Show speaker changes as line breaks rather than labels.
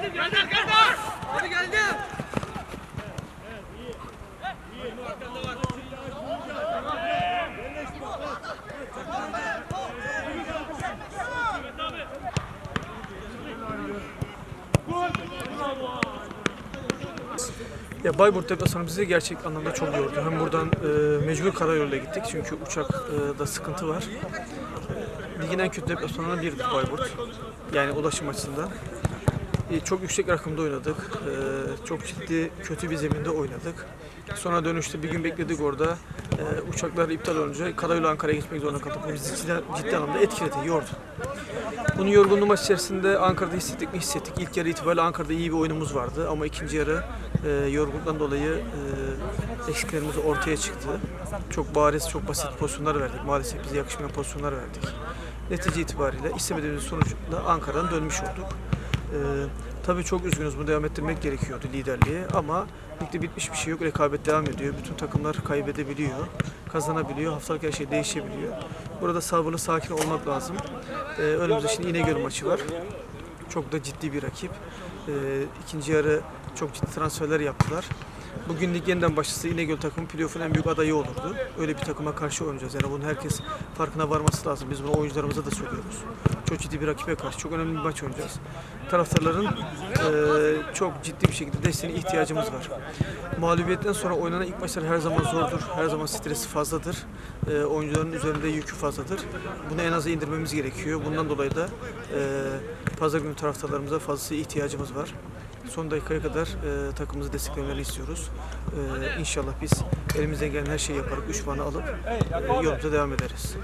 Geldim geldim geldim. Hadi geldim.
Ya Bayburt deplasmanı bizi gerçek anlamda çok yordu. Hem buradan e, mecbur karayoluyla gittik çünkü uçakta sıkıntı var. E, ligin en kötü deplasmanlarından biridir Bayburt. Yani ulaşım açısından. E, çok yüksek rakımda oynadık. E, çok ciddi kötü bir zeminde oynadık. Sonra dönüşte bir gün bekledik orada. E, uçaklar iptal olunca karayolu Ankara'ya gitmek zorunda kaldık. Bu bizi ciddi, anlamda etkiledi, yordu. Bunun yorgunluğu maç içerisinde Ankara'da hissettik mi hissettik. İlk yarı itibariyle Ankara'da iyi bir oyunumuz vardı ama ikinci yarı e, yorgunluktan dolayı e, eksiklerimiz ortaya çıktı. Çok bariz, çok basit pozisyonlar verdik. Maalesef bize yakışmayan pozisyonlar verdik. Netice itibariyle istemediğimiz sonuçla Ankara'dan dönmüş olduk. E, tabii çok üzgünüz. Bunu devam ettirmek gerekiyordu liderliği ama ligde bitmiş bir şey yok. Rekabet devam ediyor. Bütün takımlar kaybedebiliyor, kazanabiliyor. Haftalık her şey değişebiliyor. Burada sabırlı, sakin olmak lazım. Ee, önümüzde şimdi İnegöl maçı var. Çok da ciddi bir rakip. Ee, ikinci yarı çok ciddi transferler yaptılar. Bugün lig yeniden başlasa İnegöl takımı playoff'un en büyük adayı olurdu. Öyle bir takıma karşı oynayacağız. Yani bunun herkes farkına varması lazım. Biz bunu oyuncularımıza da söylüyoruz. Çok ciddi bir rakibe karşı çok önemli bir maç oynayacağız. Taraftarların e, çok ciddi bir şekilde desteğine ihtiyacımız var. Mağlubiyetten sonra oynanan ilk maçlar her zaman zordur. Her zaman stresi fazladır. E, oyuncuların üzerinde yükü fazladır. Bunu en aza indirmemiz gerekiyor. Bundan dolayı da e, pazar günü taraftarlarımıza fazlasıyla ihtiyacımız var. Son dakikaya kadar e, takımımızı desteklemelerini istiyoruz. E, inşallah biz elimizden gelen her şeyi yaparak 3 puanı alıp e, yolumuza devam ederiz.